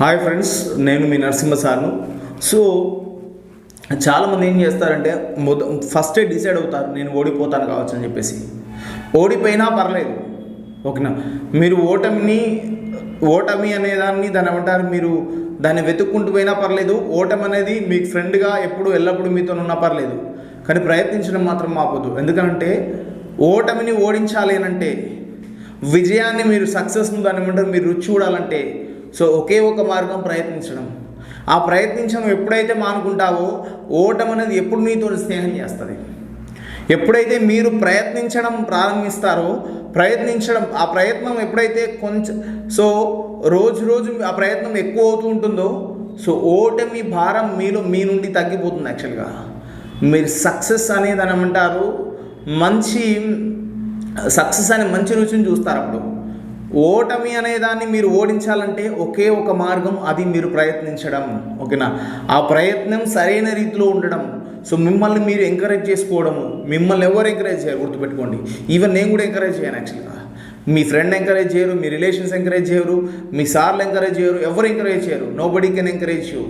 Hi friends నేను మీ Narasimha సార్ను. So చాలామంది ఏం చేస్తారంటే మొద ఫస్టే డిసైడ్ అవుతారు నేను ఓడిపోతాను కావచ్చు అని చెప్పేసి. ఓడిపోయినా పర్లేదు ఓకేనా? మీరు ఓటమిని ఓటమి అనేదాన్ని దాన్ని ఏమంటారు మీరు దాన్ని వెతుక్కుంటూ పోయినా పర్లేదు ఓటమి అనేది మీకు ఫ్రెండ్గా ఎప్పుడు ఎల్లప్పుడూ మీతో ఉన్నా పర్లేదు. కానీ ప్రయత్నించడం మాత్రం ఆపొద్దు. ఎందుకంటే ఓటమిని ఓడించాలి అని అంటే విజయాన్ని మీరు సక్సెస్ను దాన్ని ఏమంటారు మీరు రుచి చూడాలంటే సో ఒకే ఒక మార్గం ప్రయత్నించడం. ఆ ప్రయత్నించడం ఎప్పుడైతే మానుకుంటావో ఓటం అనేది ఎప్పుడు నీతో స్నేహం చేస్తుంది. ఎప్పుడైతే మీరు ప్రయత్నించడం ప్రారంభిస్తారో ప్రయత్నించడం ఆ ప్రయత్నం ఎప్పుడైతే కొంచెం సో రోజు రోజు ఆ ప్రయత్నం ఎక్కువ అవుతూ ఉంటుందో సో ఓటమి భారం మీలో మీ నుండి తగ్గిపోతుంది యాక్చువల్గా. మీరు సక్సెస్ అనేది అని అంటారు మంచి సక్సెస్ అనే మంచి రుచిని చూస్తారు అప్పుడు. ఓటమి అనే దాన్ని మీరు ఓడించాలంటే ఒకే ఒక మార్గం అది మీరు ప్రయత్నించడం. ఓకేనా? ఆ ప్రయత్నం సరైన రీతిలో ఉండడం. సో మిమ్మల్ని మీరు ఎంకరేజ్ చేసుకోవడము. మిమ్మల్ని ఎవరు ఎంకరేజ్ చేయరు? గుర్తుపెట్టుకోండి. ఈవెన్ నేను కూడా ఎంకరేజ్ చేయను యాక్చువల్గా మీ ఫ్రెండ్ ఎంకరేజ్ చేయరు మీ రిలేషన్స్ ఎంకరేజ్ చేయరు మీ సార్లు ఎంకరేజ్ చేయరు ఎవరు ఎంకరేజ్ చేయరు. Nobody can encourage you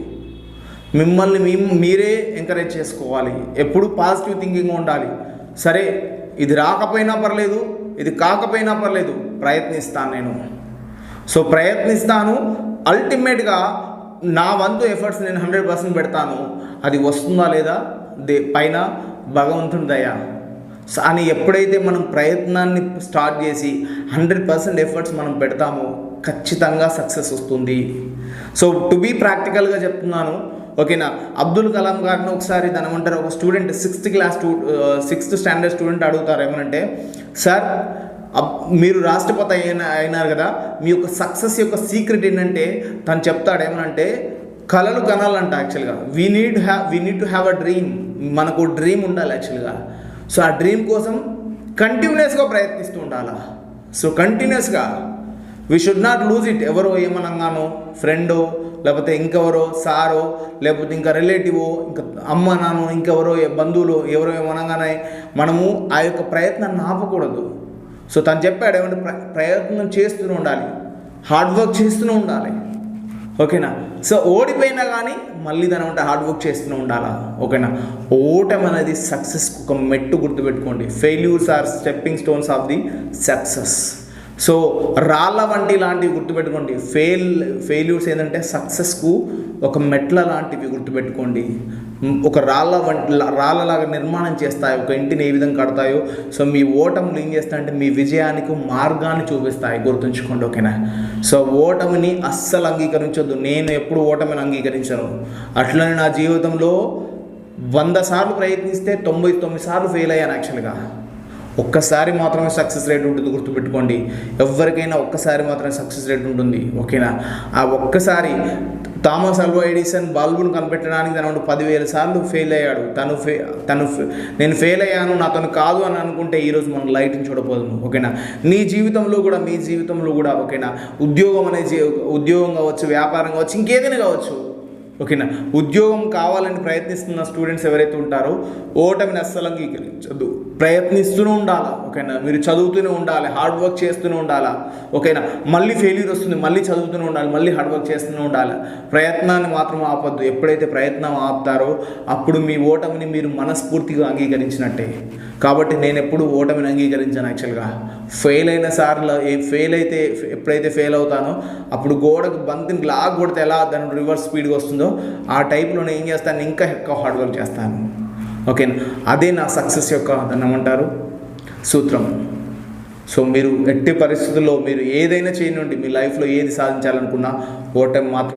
మిమ్మల్ని మీ మీరే ఎంకరేజ్ చేసుకోవాలి. ఎప్పుడు పాజిటివ్ థింకింగ్ ఉండాలి. సరే ఇది రాకపోయినా పర్లేదు ఇది కాకపోయినా పర్లేదు ప్రయత్నిస్తాను నేను. సో ప్రయత్నిస్తాను. అల్టిమేట్గా నా వంతు ఎఫర్ట్స్ నేను హండ్రెడ్ పర్సెంట్ పెడతాను. అది వస్తుందా లేదా? దే పైన భగవంతుని దయ. అని ఎప్పుడైతే మనం ప్రయత్నాన్ని స్టార్ట్ చేసి హండ్రెడ్ పర్సెంట్ ఎఫర్ట్స్ మనం పెడతామో ఖచ్చితంగా సక్సెస్ వస్తుంది. సో టు బీ ప్రాక్టికల్గా చెప్తున్నాను. ఓకేనా? అబ్దుల్ కలాం గారిని ఒకసారి దాని ఏమంటారు ఒక student sixth class స్టూ sixth standard student అడుగుతారు ఏమనంటే సార్ అబ్- మీరు రాష్ట్రపతి అయిన అయినారు కదా మీ యొక్క సక్సెస్ యొక్క సీక్రెట్ ఏంటంటే తను చెప్తాడు ఏమనంటే కళలు కనాలంట యాక్చువల్గా. We need have we need to have a dream మనకు డ్రీమ్ ఉండాలి యాక్చువల్గా. సో ఆ డ్రీమ్ కోసం కంటిన్యూస్గా ప్రయత్నిస్తూ ఉండాలా? సో కంటిన్యూస్గా we should not lose it ఎవరో ఏమనగానో? ఫ్రెండో? లేకపోతే ఇంకెవరో? సారో? లేకపోతే ఇంకా రిలేటివో? ఇంకా అమ్మ నాన్నో ఇంకెవరో? బంధువులు? ఎవరో ఏమనగానే? మనము ఆ యొక్క ప్రయత్నాన్ని ఆపకూడదు సో తను చెప్పాడు ఏమంటే ప్ర ప్రయత్నం చేస్తూనే ఉండాలి. హార్డ్ వర్క్ చేస్తూనే ఉండాలి. ఓకేనా? సో ఓడిపోయినా కానీ మళ్ళీ దాని అంటే హార్డ్ వర్క్ చేస్తూనే ఉండాలా? ఓకేనా? ఓటమి అనేది సక్సెస్ ఒక మెట్టు గుర్తుపెట్టుకోండి. Failures are stepping stones of the success so రాళ్ళ వంటి లాంటివి గుర్తుపెట్టుకోండి. ఫెయిల్ ఫెయిల్యూర్స్ ఏంటంటే సక్సెస్కు ఒక మెట్ల లాంటివి గుర్తుపెట్టుకోండి. ఒక రాళ్ళ వంటి రాళ్ళలాగా నిర్మాణం చేస్తాయి. ఒక ఇంటిని ఏ విధంగా కడతాయో. సో మీ ఓటములు ఏం చేస్తాయంటే మీ విజయానికి మార్గాన్ని చూపిస్తాయి. గుర్తుంచుకోండి ఓకేనా? సో ఓటమిని అస్సలు అంగీకరించొద్దు. నేను ఎప్పుడు ఓటమిని అంగీకరించను. అట్లనే నా జీవితంలో వంద సార్లు ప్రయత్నిస్తే తొంభై తొమ్మిది సార్లు ఫెయిల్ అయ్యాను యాక్చువల్గా. ఒక్కసారి మాత్రమే సక్సెస్ రేట్ ఉంటుంది గుర్తుపెట్టుకోండి. ఎవరికైనా ఒక్కసారి మాత్రమే సక్సెస్ రేట్ ఉంటుంది ఓకేనా ఆ ఒక్కసారి థామస్ అల్వా ఎడిసన్ బల్బును కనిపెట్టడానికి తను పదివేల సార్లు ఫెయిల్ అయ్యాడు. తను ఫే తను నేను ఫెయిల్ అయ్యాను నాతో కాదు అని అనుకుంటే ఈరోజు మనం లైట్ని చూడబోదును ఓకేనా నీ? జీవితంలో కూడా మీ జీవితంలో కూడా ఓకేనా ఉద్యోగం అనే జీ- ఉద్యోగం కావచ్చు వ్యాపారం కావచ్చు ఇంకేదైనా కావచ్చు ఓకేనా? ఉద్యోగం కావాలని ప్రయత్నిస్తున్న స్టూడెంట్స్ ఎవరైతే ఉంటారో ఓటమిని అస్సలు అంగీకరించద్దు ప్రయత్నిస్తూనే ఉండాలా? ఓకేనా? మీరు చదువుతూనే ఉండాలి హార్డ్ వర్క్ చేస్తూనే ఉండాలా? ఓకేనా? మళ్ళీ ఫెయిల్యూర్ వస్తుంది మళ్ళీ చదువుతూనే ఉండాలి మళ్ళీ హార్డ్ వర్క్ చేస్తూనే ఉండాలి? ప్రయత్నాన్ని మాత్రం ఆపద్దు. ఎప్పుడైతే ప్రయత్నం ఆపుతారో అప్పుడు మీ ఓటమిని మీరు మనస్ఫూర్తిగా అంగీకరించినట్టే. కాబట్టి నేను ఎప్పుడు ఓటమిని అంగీకరించాను యాక్చువల్గా. ఫెయిల్ అయిన సార్లు ఏ ఫెయిల్ అయితే ఎప్పుడైతే ఫెయిల్ అవుతానో అప్పుడు గోడకు బంతిని లాగ్ కొడితే ఎలా దాని రివర్స్ స్పీడ్గా వస్తుందో ఆ టైప్లో నేను ఏం చేస్తాను ఇంకా ఎక్కువ హార్డ్ వర్క్ చేస్తాను. ఓకేనా అదే నా సక్సెస్ యొక్క దాన్ని ఏమంటారు? సూత్రం. సో మీరు ఎట్టి పరిస్థితుల్లో మీరు ఏదైనా చేయనండి మీ లైఫ్లో ఏది సాధించాలనుకున్నా ఓటమి మాత్రం